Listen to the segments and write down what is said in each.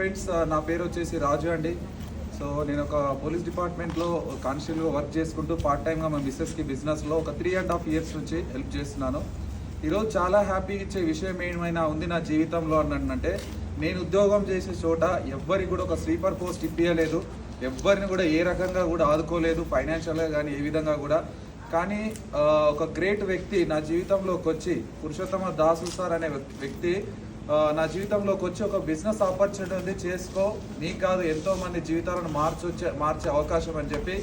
Friends uh, నా పేరు వచ్చేసి రాజు అండి. సో నేను ఒక పోలీస్ డిపార్ట్మెంట్లో కానిస్టేబుల్గా వర్క్ చేసుకుంటూ పార్ట్ టైమ్గా మా మిస్సెస్కి బిజినెస్లో ఒక త్రీ అండ్ హాఫ్ ఇయర్స్ నుంచి హెల్ప్ చేస్తున్నాను. ఈరోజు చాలా హ్యాపీ ఇచ్చే విషయం ఏమైనా ఉంది నా జీవితంలో అన్నంటే నేను ఉద్యోగం చేసే చోట ఎవ్వరికి కూడా ఒక స్లీపర్ పోస్ట్ ఇప్పించలేదు ఎవ్వరిని కూడా ఏ రకంగా కూడా ఆదుకోలేదు ఫైనాన్షియల్గా కానీ ఏ విధంగా కూడా. కానీ ఒక గ్రేట్ వ్యక్తి నా జీవితంలోకి వచ్చి పురుషోత్తమ దాసు సార్ అనే వ్యక్తి నా జీవితంలోకి వచ్చి ఒక బిజినెస్ ఆపర్చునిటీ ఉంది చేసుకో. నీకు కాదు ఎంతో మంది జీవితాలను మార్చొచ్చే మార్చే అవకాశం అని చెప్పి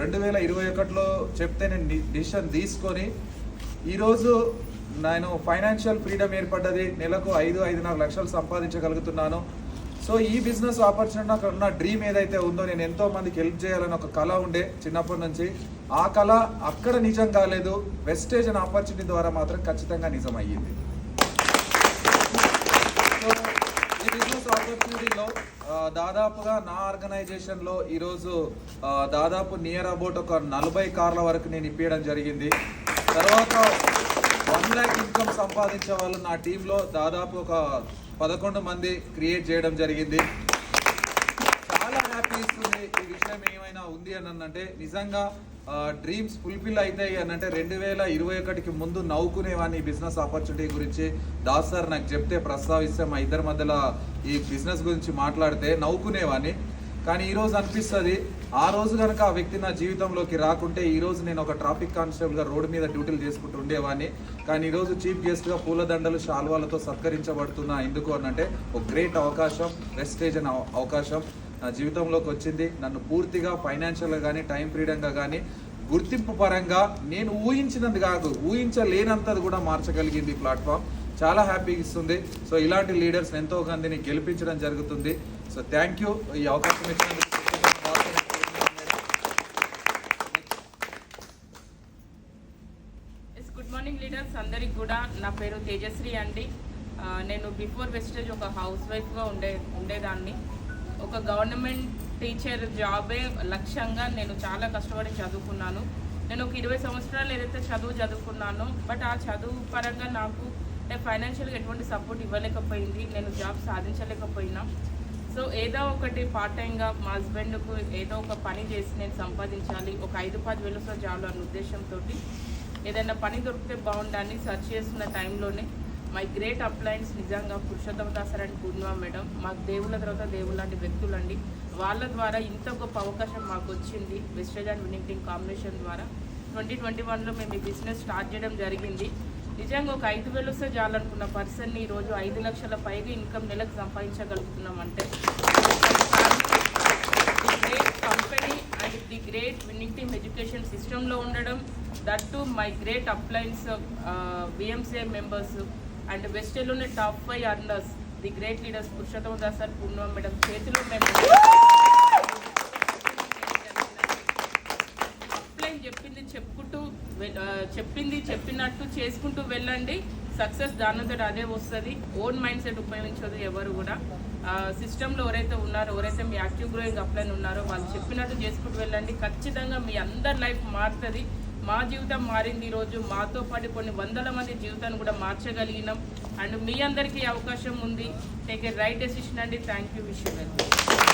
రెండు వేల ఇరవై ఒకటిలో చెప్తే నేను డిసిషన్ తీసుకొని ఈరోజు నేను ఫైనాన్షియల్ ఫ్రీడమ్ ఏర్పడ్డది. నెలకు ఐదు ఐదున్నర లక్షలు సంపాదించగలుగుతున్నాను. సో ఈ బిజినెస్ ఆపర్చునిటీ నాకు ఉన్న డ్రీమ్ ఏదైతే ఉందో నేను ఎంతో మందికి హెల్ప్ చేయాలని ఒక కళ ఉండే చిన్నప్పటి నుంచి. ఆ కళ అక్కడ నిజం కాలేదు. వెస్టేజ్ అనే ఆపర్చునిటీ ద్వారా మాత్రం ఖచ్చితంగా నిజం అయ్యింది బిజినెస్ దాదాపుగా నా ఆర్గనైజేషన్లో ఈరోజు దాదాపు నియర్ అబౌట్ ఒక నలభై కార్ల వరకు నేను ఇప్పించడం జరిగింది. తర్వాత వన్ ల్యాక్ ఇన్కమ్ సంపాదించే వాళ్ళు నా టీంలో దాదాపు ఒక పదకొండు మంది క్రియేట్ చేయడం జరిగింది. ఈ విషయం ఏమైనా ఉంది అని అంటే నిజంగా డ్రీమ్స్ ఫుల్ఫిల్ అవుతాయి అని అంటే రెండు వేల ఇరవై ఒకటికి ముందు నవ్వుకునేవాడిని ఈ బిజినెస్ ఆపర్చునిటీ గురించి దాస్ సార్ నాకు చెప్తే ప్రస్తావిస్తే మా ఇద్దరి మధ్యలో ఈ బిజినెస్ గురించి మాట్లాడితే నవ్వుకునేవాడిని కానీ ఈరోజు అనిపిస్తుంది ఆ రోజు కనుక ఆ వ్యక్తి నా జీవితంలోకి రాకుంటే ఈరోజు నేను ఒక ట్రాఫిక్ కానిస్టేబుల్గా రోడ్డు మీద డ్యూటీలు చేసుకుంటూ ఉండేవాడిని కానీ ఈరోజు చీఫ్ గెస్ట్గా పూలదండలు శాల్వాలతో సత్కరించబడుతున్నా ఎందుకు అనంటే ఒక గ్రేట్ అవకాశం వెస్టేజ్ అనే అవకాశం. నా జీవితంలోకి వచ్చింది. నన్ను పూర్తిగా ఫైనాన్షియల్గా కానీ టైం ఫ్రీడంగా కానీ గుర్తింపు పరంగా నేను ఊహించినది కాదు. ఊహించలేనంతది కూడా మార్చగలిగింది ప్లాట్ఫామ్ చాలా హ్యాపీగా ఇస్తుంది. సో ఇలాంటి లీడర్స్ ఎంతో మందిని గెలిపించడం జరుగుతుంది. సో థ్యాంక్ యూ ఈ అవకాశం ఇచ్చినందుకు ఎస్ గుడ్ మార్నింగ్ లీడర్స్ అందరికి కూడా నా పేరు తేజశ్రీ అండి. నేను బిఫోర్ వెస్టేజ్ ఒక హౌస్ వైఫ్గా ఉండే ఉండేదాన్ని. ఒక గవర్నమెంట్ టీచర్ జాబే లక్ష్యంగా నేను చాలా కష్టపడి చదువుకున్నాను. నేను ఒక ఇరవై సంవత్సరాలు ఏదైతే చదువు చదువుకున్నానో బట్ ఆ చదువు పరంగా నాకు అంటే ఫైనాన్షియల్గా ఎటువంటి సపోర్ట్ ఇవ్వలేకపోయింది. నేను జాబ్ సాధించలేకపోయినా. సో ఏదో ఒకటి పార్ట్ టైంగా మా హస్బెండ్కు ఏదో ఒక పని చేసి నేను సంపాదించాలి. ఒక ఐదు పది సార్ జాబ్ అన్న ఉద్దేశంతో ఏదైనా పని దొరికితే బాగుండాలని సెర్చ్ చేస్తున్న టైంలోనే మై గ్రేట్ అప్లయన్స్ నిజంగా పురుషోత్తమ దాసర్ అండ్ పూర్ణిమ మేడం. మాకు దేవుళ్ళ తర్వాత దేవుళ్ళ లాంటి వ్యక్తులండి. వాళ్ళ ద్వారా ఇంత గొప్ప అవకాశం మాకు వచ్చింది. Vestige and winning team combination ద్వారా. ట్వంటీ ట్వంటీ వన్లో మేము ఈ బిజినెస్ స్టార్ట్ చేయడం జరిగింది. నిజంగా ఒక ఐదు వేలు వస్తే చాలనుకున్న పర్సన్ని ఈరోజు ఐదు లక్షల పైగా ఇన్కమ్ నెలకు సంపాదించగలుగుతున్నాం అంటే the great company and the great winning team education సిస్టంలో ఉండడం that to my great uplines BMCI members and వెస్టేలోనే top five earners the great leaders Purushottama Das sir Purnima madam చేతిలో మేము చెప్పింది చెప్పుకుంటూ చెప్పింది చెప్పినట్టు చేసుకుంటూ వెళ్ళండి. సక్సెస్ దానితో అదే వస్తుంది. ఓన్ మైండ్ సెట్ ఉపయోగించదు ఎవరు కూడా. సిస్టంలో ఎవరైతే ఉన్నారో ఎవరైతే మీ యాక్టివ్ గ్రోయింగ్ అప్లైన్ ఉన్నారో వాళ్ళు చెప్పినట్టు చేసుకుంటూ వెళ్ళండి. ఖచ్చితంగా మీ అందరి లైఫ్ మారుతుంది. మా జీవితం మారింది. ఈరోజు మాతో పాటు కొన్ని వందల మంది జీవితాన్ని కూడా మార్చగలిగినాం. అండ్ మీ అందరికీ అవకాశం ఉంది. టేక్ ఏ రైట్ డెసిషన్ అండి. Thank you wish well